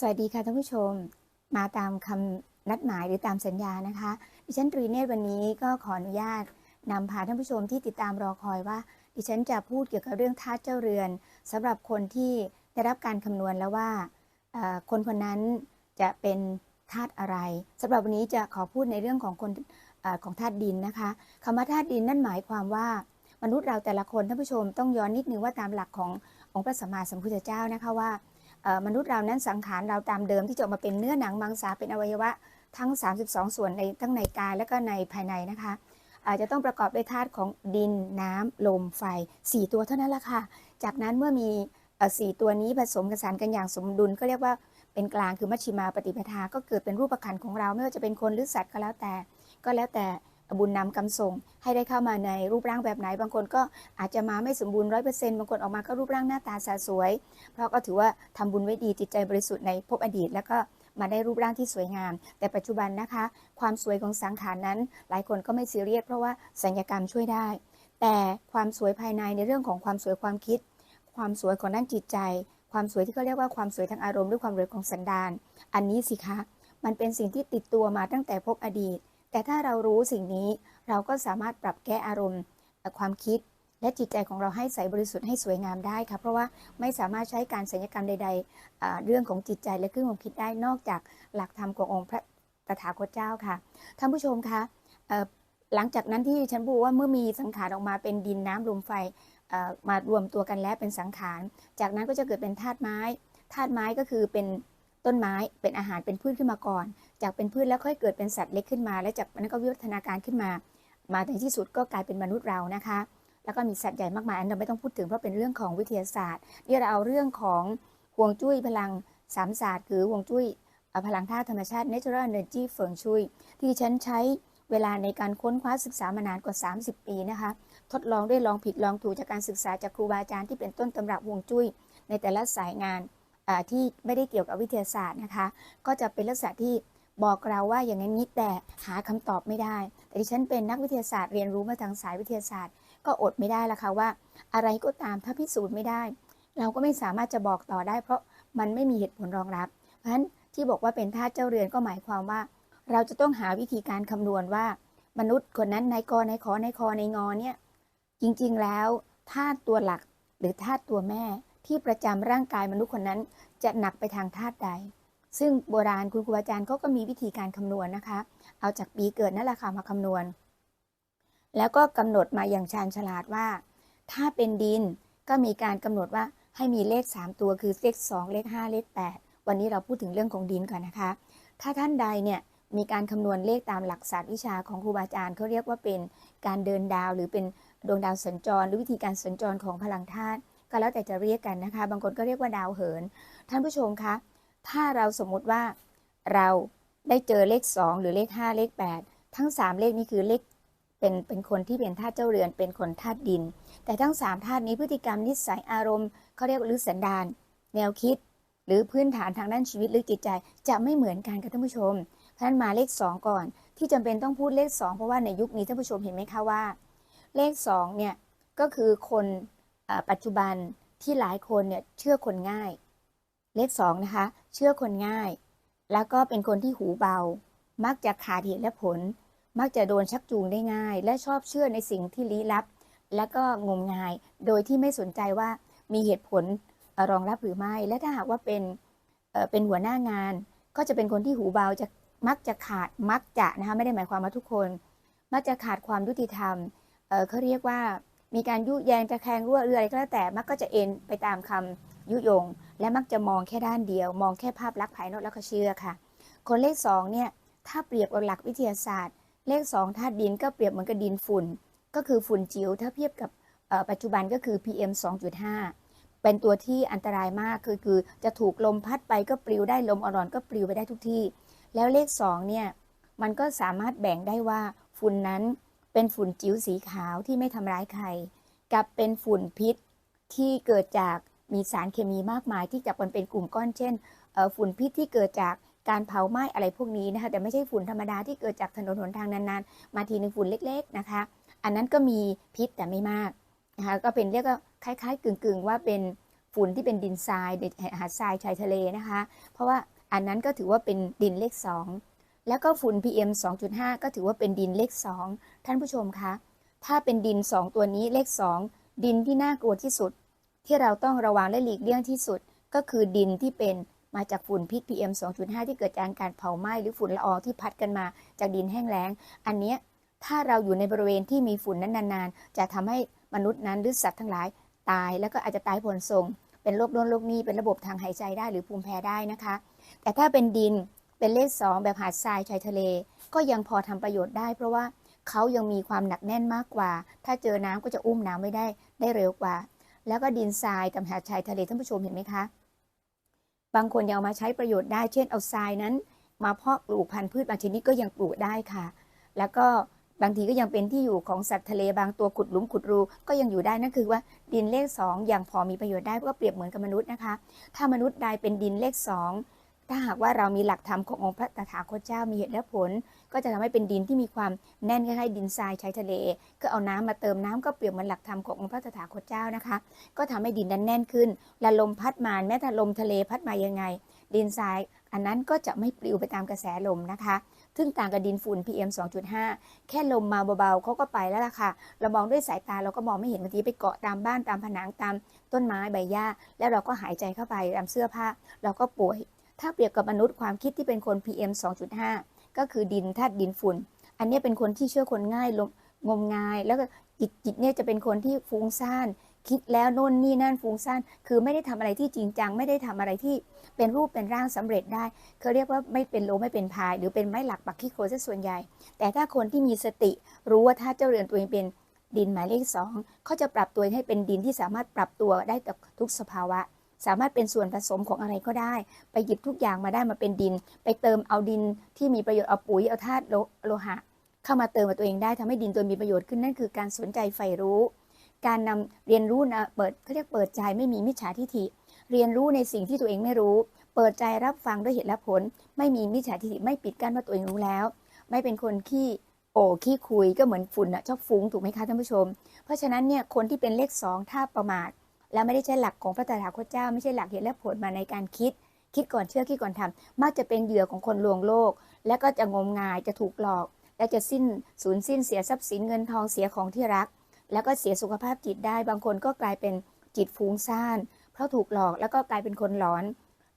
สวัสดีค่ะท่านผู้ชม มาตามคำนัดหมายหรือตามสัญญานะคะ ดิฉันตรีเนตวันนี้ก็ขออนุญาตนำพาท่านผู้ชมที่ติดตามรอคอยว่า ดิฉันจะพูดเกี่ยวกับเรื่องธาตุเจ้าเรือนสำหรับคนที่ได้รับการคำนวณแล้วว่าคนคนนั้นจะเป็นธาตุอะไรสำหรับวันนี้จะขอพูดในเรื่องของคนอของธาตุดินนะคะคำว่าธาตุดินนั่นหมายความว่า มนุษย์เราแต่ละคนท่านผู้ชมต้องย้อนนิดนึงว่าตามหลักขององค์พระสัมมาสัมพุทธเจ้านะคะว่า มนุษย์เรานั้นสังขารเราตามเดิมที่จะมาเป็นเนื้อหนังมังสาเป็นอวัยวะทั้ง 32 ส่วนในทั้งในกายและก็ในภายในนะคะ อาจจะต้องประกอบด้วยธาตุของดินน้ำลมไฟ 4 ตัวเท่านั้นแหละค่ะ จากนั้นเมื่อมีสี่ตัวนี้ผสมกันสานกันอย่างสมดุลก็เรียกว่าเป็นกลางคือมัชฌิมาปฏิปทาก็เกิดเป็นรูปขันธ์ของเราไม่ว่าจะเป็นคนหรือสัตว์ก็แล้วแต่ ก็แล้วแต่ บุญนำกำส่ง ให้ได้เข้ามาในรูปร่างแบบไหน บางคนก็อาจจะมาไม่สมบูรณ์ร้อยเปอร์เซ็นต์บางคนออกมาก็รูปร่างหน้าตาสะสวย เพราะก็ถือว่าทำบุญไว้ดีจิตใจบริสุทธิ์ในภพอดีต แล้วก็มาได้รูปร่างที่สวยงาม แต่ปัจจุบันนะคะ ความสวยของสังขารนั้น หลายคนก็ไม่ซีเรียสเพราะว่าสัญญกรรมช่วยได้ แต่ความสวยภายในในเรื่องของความสวยความคิด ความสวยของด้านจิตใจ ความสวยที่เขาเรียกว่าความสวยทางอารมณ์หรือความสวยของสันดาน อันนี้สิคะ มันเป็นสิ่งที่ติดตัวมาตั้งแต่ภพอดีต แต่ถ้าเรารู้สิ่งนี้เราก็สามารถปรับแก้อารมณ์ความคิด และจิตใจของเราให้ใสบริสุทธิ์ให้สวยงามได้ค่ะเพราะว่าไม่สามารถใช้การสัญญกรรมใดๆ เรื่องของจิตใจและเครื่องความคิดได้นอกจากหลักธรรมขององค์พระตถาคตเจ้าค่ะท่านผู้ชมคะหลังจากนั้นที่ฉันบอกว่าเมื่อมีสังขารออกมาเป็นดินน้ำลมไฟมารวมตัวกันแล้วเป็นสังขาร จากนั้นก็จะเกิดเป็นธาตุไม้ธาตุไม้ก็คือเป็น ต้นไม้เป็นอาหารเป็นพืชขึ้นมาก่อน จากเป็นพืชแล้วค่อยเกิดเป็นสัตว์เล็กขึ้นมา และจากนั้นก็วิวัฒนาการขึ้นมา มาในที่สุดก็กลายเป็นมนุษย์เรานะคะ แล้วก็มีสัตว์ใหญ่มากมายอันเราไม่ต้องพูดถึงเพราะเป็นเรื่องของวิทยาศาสตร์เดี๋ยเราเอาเรื่องของห่วงจุ้ยพลังสามศาสตร์คือห่วงจุ้ยพลังธาตุธรรมชาติ natural energy เฟิงชุยที่ฉันใช้เวลาในการค้นคว้าศึกษามานานกว่า 30 ปีนะคะ ทดลองด้วยลองผิดลองถูกจากการศึกษาจากครูบาอาจารย์ที่เป็นต้นตำรับห่วงจุ้ยในแต่ละสายงาน ที่ไม่ได้เกี่ยวกับวิทยาศาสตร์นะคะ ก็จะเป็นลักษณะที่บอกเราว่าอย่างนั้นนี้แต่หาคำตอบไม่ได้ แต่ดิฉันเป็นนักวิทยาศาสตร์เรียนรู้มาทางสายวิทยาศาสตร์ ก็อดไม่ได้ละค่ะว่า อะไรก็ตามถ้าพิสูจน์ไม่ได้ เราก็ไม่สามารถจะบอกต่อได้ เพราะมันไม่มีเหตุผลรองรับ เพราะฉะนั้นที่บอกว่าเป็นธาตุเจ้าเรือนก็หมายความว่า เราจะต้องหาวิธีการคำนวณว่า มนุษย์คนนั้นในกอในขอในคอในงอเนี่ยจริงๆแล้วธาตุตัวหลักหรือธาตุตัวแม่ ที่ประจำร่างกายมนุษย์คนนั้น จะหนักไปทางธาตุใด ซึ่งโบราณคุณครูอาจารย์เขาก็มีวิธีการคำนวณนะคะ เอาจากปีเกิดนั่นแหละค่ะมาคำนวณ แล้วก็กำหนดมาอย่างชาญฉลาดว่า ถ้าเป็นดินก็มีการกำหนดว่าให้มีเลข 3 ตัวคือเลข 2 เลข 5 เลข 8 วันนี้เราพูดถึงเรื่องของดินก่อนนะคะ ถ้าท่านใดเนี่ยมีการคำนวณเลขตามหลักศาสตร์วิชาของครูบาอาจารย์เขาเรียกว่าเป็นการเดินดาวหรือเป็นดวงดาวสัญจร หรือวิธีการสัญจรของพลังธาตุ ก็แล้วแต่จะเรียกกันนะคะ บางคนก็เรียกว่าดาวเหิน ท่านผู้ชมคะ ถ้าเราสมมุติว่าเราได้เจอเลข 2 หรือเลข 5 เลข 8 ทั้ง 3 เลขนี้คือเลขเป็นเป็นคนที่เป็นธาตุเจ้าเรือนเป็นคนธาตุดิน แต่ทั้ง3ธาตุนี้พฤติกรรมนิสัยอารมณ์เขาเรียกหรือสันดาน แนวคิด หรือพื้นฐานทางด้านชีวิตหรือจิตใจ จะไม่เหมือนกันค่ะท่านผู้ชมเพราะนั้นมาเลข 2 ก่อน ที่จำเป็นต้องพูดเลข 2 เพราะว่าในยุคนี้ท่านผู้ชมเห็นไหมคะว่า เลข2เนี่ยก็คือคน ปัจจุบันที่หลายคนเนี่ยเชื่อคนง่าย เลข2นะคะ เชื่อคนง่าย แล้วก็เป็นคนที่หูเบา มักจะขาดเหตุและผล มักจะโดนชักจูงได้ง่าย และชอบเชื่อในสิ่งที่ลี้ลับ และก็งมงาย โดยที่ไม่สนใจว่ามีเหตุผลรองรับหรือไม่ และถ้าหากว่าเป็นเป็นหัวหน้างาน ก็จะเป็นคนที่หูเบาจะมักจะขาดมักจะนะคะไม่ได้หมายความว่าทุกคน มักจะขาดความยุติธรรมเขาเรียกว่า มีการยุแยงจะแคงรั่วเรืออะไรก็แล้วแต่มักก็จะเอ็นไปตามคำยุยง และมักจะมองแค่ด้านเดียว มองแค่ภาพลักษณ์ภายนอกแล้วก็เชื่อค่ะ คนเลขสองเนี่ยถ้าเปรียบกับหลักวิทยาศาสตร์ เลขสองธาตุดินก็เปรียบเหมือนกับดินฝุ่น ก็คือฝุ่นจิ๋วถ้าเทียบกับปัจจุบันก็คือ PM 2.5 เป็นตัวที่อันตรายมากคือคือจะถูกลมพัดไปก็ปลิวได้ลมอ่อนๆก็ปลิวไปได้ทุกที่ แล้วเลข2เนี่ยมันก็สามารถแบ่งได้ว่าฝุ่นนั้น เป็นฝุ่นจิ๋วสีขาวที่ไม่ทำร้ายใคร กับเป็นฝุ่นพิษที่เกิดจากมีสารเคมีมากมายที่จับมันเป็นกลุ่มก้อนเช่นฝุ่นพิษที่เกิดจากการเผาไหม้อะไรพวกนี้นะคะแต่ไม่ใช่ฝุ่นธรรมดาที่เกิดจากถนนหนทางนานๆ มาทีหนึ่งฝุ่นเล็ก ๆนะคะ อันนั้นก็มีพิษแต่ไม่มากนะคะก็เป็นเรียกว่าคล้ายๆ กึ่งๆ ว่าเป็นฝุ่นที่เป็นดินทรายหาดทรายชายทะเลนะคะ เพราะว่าอันนั้นก็ถือว่าเป็นดินเลข2 แล้วก็ฝุ่น PM 2.5 ก็ถือว่าเป็นดินเลข 2 ท่านผู้ชมคะ ถ้าเป็นดิน 2 ตัวนี้เลข 2 ดินที่น่ากลัวที่สุด ที่เราต้องระวังและหลีกเลี่ยงที่สุด ก็คือดินที่เป็นมาจากฝุ่นพิษ PM 2.5 ที่เกิดจากการเผาไหม้หรือฝุ่นละอองที่พัดกันมาจากดินแห้งแล้ง อันนี้ถ้าเราอยู่ในบริเวณที่มีฝุ่นนั้นนานๆ จะทำให้มนุษย์นั้นหรือสัตว์ทั้งหลายตายแล้วก็อาจจะตายผลส่งเป็นโรคโน้นโรคนี้เป็นระบบทางหายใจได้หรือภูมิแพ้ได้นะคะ แต่ถ้าเป็นดิน เป็นเลขสองแบบหาดทรายชายทะเล ก็ยังพอทำประโยชน์ได้ เพราะว่าเขายังมีความหนักแน่นมากกว่า ถ้าเจอน้ำก็จะอุ้มน้ำไม่ได้ได้เร็วกว่า แล้วก็ดินทรายกับหาดชายทะเลท่านผู้ชมเห็นไหมคะ บางคนยังเอามาใช้ประโยชน์ได้ เช่นเอาทรายนั้น มาเพาะปลูกพันธุ์พืชบางชนิดก็ยังปลูกได้ค่ะ แล้วก็บางทีก็ยังเป็นที่อยู่ของสัตว์ทะเลบางตัวขุดหลุมขุดรูก็ยังอยู่ได้นั่นคือว่าดินเลข2ยังพอมีประโยชน์ได้เพราะว่าเปรียบเหมือนกับมนุษย์นะคะ ถ้ามนุษย์ใดเป็นดินเลข2 ถ้าหากว่าเรามีหลักธรรมขององค์พระตถาคตเจ้ามีเหตุและผล ก็จะทำให้เป็นดินที่มีความแน่นคล้ายๆดินทรายชายทะเล ก็เอาน้ำมาเติมน้ำก็เปรียบเหมือนหลักธรรมขององค์พระตถาคตเจ้านะคะ ก็ทำให้ดินนั้นแน่นขึ้น และลมพัดมาแม้แต่ลมทะเลพัดมายังไง ดินทราย อันนั้นก็จะไม่ปลิวไปตามกระแสลมนะคะซึ่งต่างกับดินฝุ่น PM 2.5 แค่ลมมาเบาๆเขาก็ไปแล้วล่ะค่ะ เรามองด้วยสายตาเราก็มองไม่เห็นบางทีไปเกาะตามบ้านตามผนังตามต้นไม้ใบหญ้า แล้วเราก็หายใจเข้าไปตามเสื้อผ้า เราก็ป่วย ถ้าเปรียบกับมนุษย์ความคิดที่เป็นคน PM 2.5 ก็คือดินธาตุดินฝุ่น อันนี้เป็นคนที่เชื่อคนง่ายลมงมงาย แล้วก็จิตจิตเนี่ยจะเป็นคนที่ฟุ้งซ่าน คิดแล้วโน่นนี่นั่นฟุ้งซ่าน คือไม่ได้ทำอะไรที่จริงจัง ไม่ได้ทำอะไรที่เป็นรูปเป็นร่างสำเร็จได้เขาเรียกว่าไม่เป็นโลไม่เป็นพาย หรือเป็นไม้หลักปักขี้โคลนซะส่วนใหญ่ แต่ถ้าคนที่มีสติรู้ว่าถ้าเจ้าเรือนตัวเองเป็นดินหมายเลขสองเขาจะปรับตัวให้เป็นดินที่สามารถปรับตัวได้กับทุกสภาวะ สามารถเป็นส่วนผสมของอะไรก็ได้ ไปหยิบทุกอย่างมาได้มาเป็นดิน ไปเติมเอาดินที่มีประโยชน์เอาปุ๋ยเอาธาตุโลหะ เข้ามาเติมกับตัวเองได้ทำให้ดินตัวมีประโยชน์ขึ้นนั่นคือการสนใจใฝ่รู้ การนำเรียนรู้นะเปิดเขาเรียกเปิดใจไม่มีมิจฉาทิฐิ เรียนรู้ในสิ่งที่ตัวเองไม่รู้ เปิดใจรับฟังด้วยเหตุและผล ไม่มีมิจฉาทิฐิไม่ปิดกั้นว่าตัวเองรู้แล้ว ไม่เป็นคนขี้โอ้ขี้คุยก็เหมือนฝุ่นอะชอบฟุ้งถูกไหมคะท่านผู้ชม เพราะฉะนั้นเนี่ยคนที่เป็นเลขสองถ้าประมาท และไม่ได้ใช้หลักของพระตถาคตเจ้า ไม่ใช่หลักเหตุและผลมาในการคิด คิดก่อนเชื่อคิดก่อนทำมักจะเป็นเหยื่อของคนลวงโลก และก็จะงมงายจะถูกหลอก และจะสิ้นสูญสิ้นเสียทรัพย์สินเงินทองเสียของที่รัก แล้วก็เสียสุขภาพจิตได้ บางคนก็กลายเป็นจิตฟุ้งซ่านเพราะถูกหลอกแล้วก็กลายเป็นคนหลอน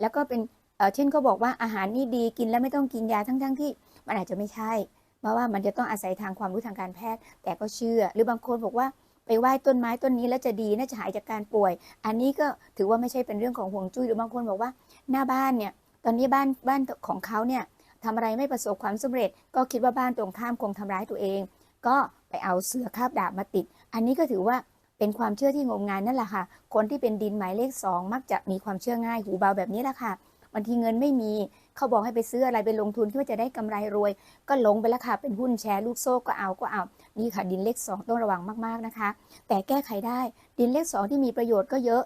แล้วก็เป็นเเช่นก็บอกว่าอาหารนี่ดีกินแล้วไม่ต้องกินยาทั้งๆทที่มันอาจจะไม่ใช่เพราะว่ามันจะต้องอาศัยทางความรู้ทางการแพทย์ แต่ก็เชื่อ หรือบางคนบอกว่า ไปไหว้ต้นไม้ต้นนี้แล้วจะดีน่าจะหายจากการป่วย อันนี้ก็ถือว่าไม่ใช่เป็นเรื่องของห่วงจุ้ยหรือบางคนบอกว่า หน้าบ้านเนี่ยตอนนี้บ้านบ้านของเขาเนี่ยทำอะไรไม่ประสบความสำเร็จ ก็คิดว่าบ้านตรงข้ามคงทำร้ายตัวเอง ก็ไปเอาเสือคาบดาบมาติด อันนี้ก็ถือว่าเป็นความเชื่อที่งมงายนั่นแหละค่ะ คนที่เป็นดินหมายเลขสองมักจะมีความเชื่อง่ายหูเบาแบบนี้แหละค่ะบางทีเงินไม่มี เขาบอกให้ไปซื้ออะไรไปลงทุนคิดว่าจะได้กำไรรวย ก็ลงไปแล้วค่ะเป็นหุ้นแชร์ลูกโซ่ก็เอาก็เอานี่ค่ะดินเลขสองต้องระวังมากๆนะคะ แต่แก้ไขได้ดินเลขสองที่มีประโยชน์ก็เยอะ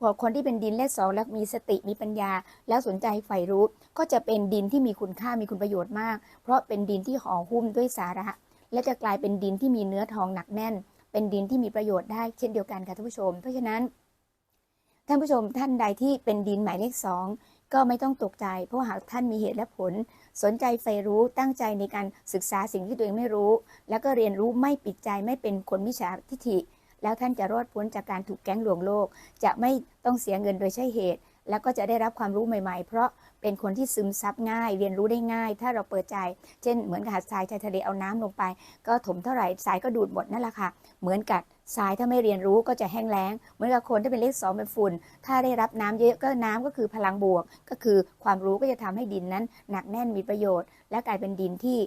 พอคนที่เป็นดินเลขสองแล้วมีสติมีปัญญา แล้วสนใจใฝ่รู้ ก็จะเป็นดินที่มีคุณค่ามีคุณประโยชน์มาก เพราะเป็นดินที่ห่อหุ้มด้วยสาระ และจะกลายเป็นดินที่มีเนื้อทองหนักแน่น เป็นดินที่มีประโยชน์ได้เช่นเดียวกันค่ะท่านผู้ชม เพราะฉะนั้นท่านผู้ชมท่านใดที่เป็นดินหมายเลขสอง ก็ไม่ต้องตกใจ เพราะหากท่านมีเหตุและผล สนใจใฝ่รู้ตั้งใจในการศึกษาสิ่งที่ตัวเองไม่รู้ แล้วก็เรียนรู้ไม่ปิดใจไม่เป็นคนมิจฉาทิฐิ แล้วท่านจะรอดพ้นจากการถูกแก๊งลวงโลก จะไม่ต้องเสียเงินโดยใช่เหตุ แล้วก็จะได้รับความรู้ใหม่ๆ เพราะเป็นคนที่ซึมซับง่าย เรียนรู้ได้ง่าย ถ้าเราเปิดใจ เช่นเหมือนกับหาดทรายชายทะเลเอาน้ำลงไป ก็ถมเท่าไหร่ทรายก็ดูดหมดนั่นแหละค่ะ เหมือนกับทรายถ้าไม่เรียนรู้ก็จะแห้งแล้ง เหมือนกับคนที่เป็นเลขสองเป็นฝุ่น ถ้าได้รับน้ำเยอะก็น้ำก็คือพลังบวก ก็คือความรู้ก็จะทำให้ดินนั้น หนักแน่นมีประโยชน์ และกลายเป็นดินที่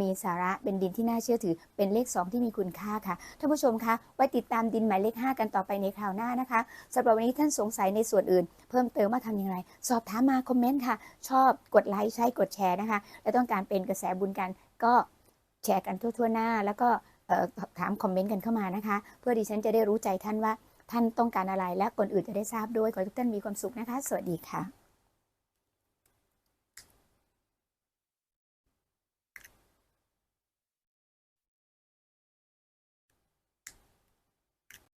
มีสาระเป็นดินที่น่าเชื่อถือ เป็นเลข 2 ที่มีคุณค่าค่ะ ท่านผู้ชมคะไว้ติดตามดินหมายเลข 5 กันต่อไปในคราวหน้านะคะสำหรับวันนี้ท่านสงสัยในส่วนอื่น เพิ่มเติมว่าทำอย่างไร สอบถามมาคอมเมนต์ค่ะ ชอบกดไลค์ใช้กดแชร์นะคะ และต้องการเป็นกระแสบุญกันก็แชร์กันทั่วๆหน้า แล้วก็ถามคอมเมนต์กันเข้ามานะคะ เพื่อดิฉันจะได้รู้ใจท่านว่าท่านต้องการอะไรและคนอื่นจะได้ทราบด้วย ขอให้ทุกท่านมีความสุขนะคะ สวัสดีค่ะ